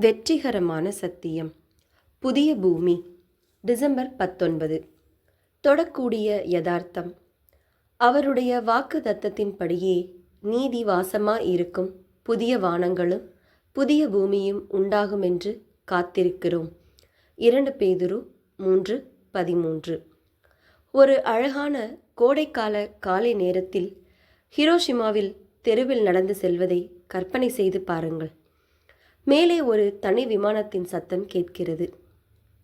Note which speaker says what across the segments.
Speaker 1: வெற்றிகரமான சத்தியம். புதிய பூமி டிசம்பர் பத்தொன்பது. தொடக்கூடிய யதார்த்தம். அவருடைய வாக்கு தத்தத்தின்படியே நீதி வாசமாக இருக்கும் புதிய வானங்களும் புதிய பூமியும் உண்டாகும் என்று காத்திருக்கிறோம். இரண்டு பேதுரு மூன்று பதிமூன்று. ஒரு அழகான கோடைக்கால காலை நேரத்தில் ஹிரோஷிமாவில் தெருவில் நடந்து செல்வதை கற்பனை செய்து பாருங்கள். மேலே ஒரு தனி விமானத்தின் சத்தம் கேட்கிறது.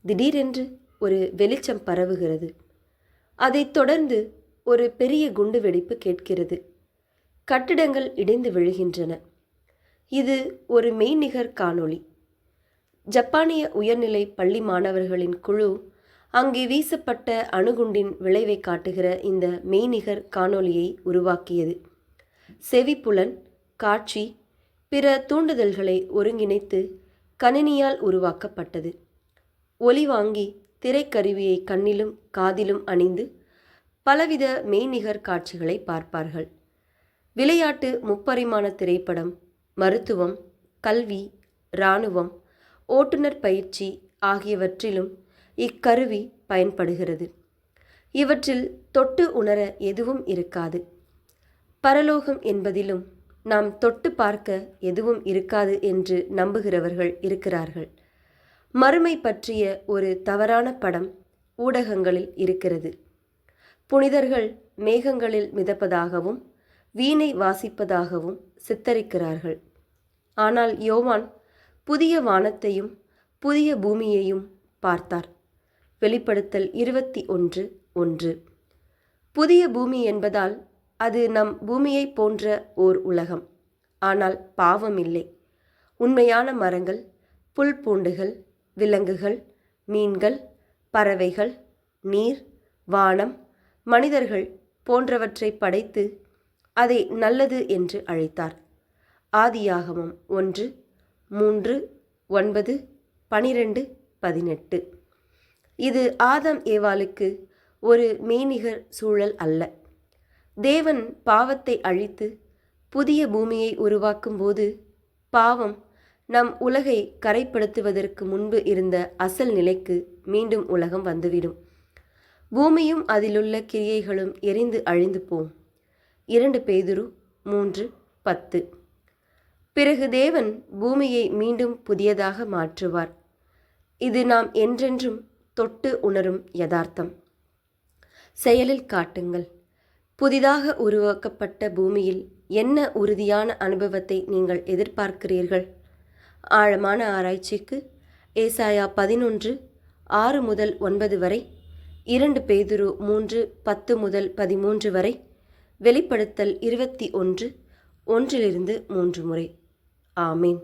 Speaker 1: திடீரென்று ஒரு வெளிச்சம் பரவுகிறது. அதைத் தொடர்ந்து ஒரு பெரிய குண்டு வெடிப்பு கேட்கிறது. கட்டிடங்கள் இடிந்து விழுகின்றன. இது ஒரு மெய்நிகர் காணொளி. ஜப்பானிய உயர்நிலை பள்ளி மாணவர்களின் குழு அங்கே வீசப்பட்ட அணுகுண்டின் விளைவை காட்டுகிற இந்த மெய்நிகர் காணொளியை உருவாக்கியது. செவிப்புலன் காட்சி பிற தூண்டுதல்களை ஒருங்கிணைத்து கணினியால் உருவாக்கப்பட்டது. ஒலி வாங்கி திரைக்கருவியை கண்ணிலும் காதிலும் அணிந்து பலவித மெய்நிகர் காட்சிகளை பார்ப்பார்கள். விளையாட்டு முப்பரிமாண திரைப்படம் மருத்துவம் கல்வி இராணுவம் ஓட்டுநர் பயிற்சி ஆகியவற்றிலும் இக்கருவி பயன்படுகிறது. இவற்றில் தொட்டு உணர எதுவும் இருக்காது. பரலோகம் என்பதிலும் நாம் தொட்டு பார்க்க எதுவும் இருக்காது என்று நம்புகிறவர்கள் இருக்கிறார்கள். மறுமை பற்றிய ஒரு தவறான படம் ஊடகங்களில் இருக்கிறது. புனிதர்கள் மேகங்களில் மிதப்பதாகவும் வீணை வாசிப்பதாகவும் சித்தரிக்கிறார்கள். ஆனால் யோவான் புதிய வானத்தையும் புதிய பூமியையும் பார்த்தார். வெளிப்படுத்தல் இருபத்தி ஒன்று ஒன்று. புதிய பூமி என்பதால் அது நம் பூமியைப் போன்ற ஓர் உலகம். ஆனால் பாவம் இல்லை. உண்மையான மரங்கள் புல் பூண்டுகள் விலங்குகள் மீன்கள் பறவைகள் நீர் வானம் மனிதர்கள் போன்றவற்றை படைத்து அதை நல்லது என்று அழைத்தார். ஆதியாகமம் ஒன்று மூன்று ஒன்பது பனிரெண்டு பதினெட்டு. இது ஆதம் ஏவாளுக்கு ஒரு மெய்நிகர் சூழல் அல்ல. தேவன் பாவத்தை அழித்து புதிய பூமியை உருவாக்கும்போது பாவம் நம் உலகை கரைப்படுத்துவதற்கு முன்பு இருந்த அசல் நிலைக்கு மீண்டும் உலகம் வந்துவிடும். பூமியும் அதிலுள்ள கிரியைகளும் எரிந்து அழிந்து போம். இரண்டு பேதுரு மூன்று பத்து. பிறகு தேவன் பூமியை மீண்டும் புதியதாக மாற்றுவார். இது நாம் என்றென்றும் தொட்டு உணரும் யதார்த்தம். செயலில் காட்டுங்கள். புதிதாக உருவாக்கப்பட்ட பூமியில் என்ன உறுதியான அனுபவத்தை நீங்கள் எதிர்பார்க்கிறீர்கள்? ஆழமான ஆராய்ச்சிக்கு ஏசாயா பதினொன்று ஆறு முதல் ஒன்பது வரை இரண்டு பேதுரு மூன்று பத்து முதல் பதிமூன்று வரை வெளிப்படுத்தல் இருபத்தி ஒன்று ஒன்றிலிருந்து மூன்று முறை. ஆமீன்.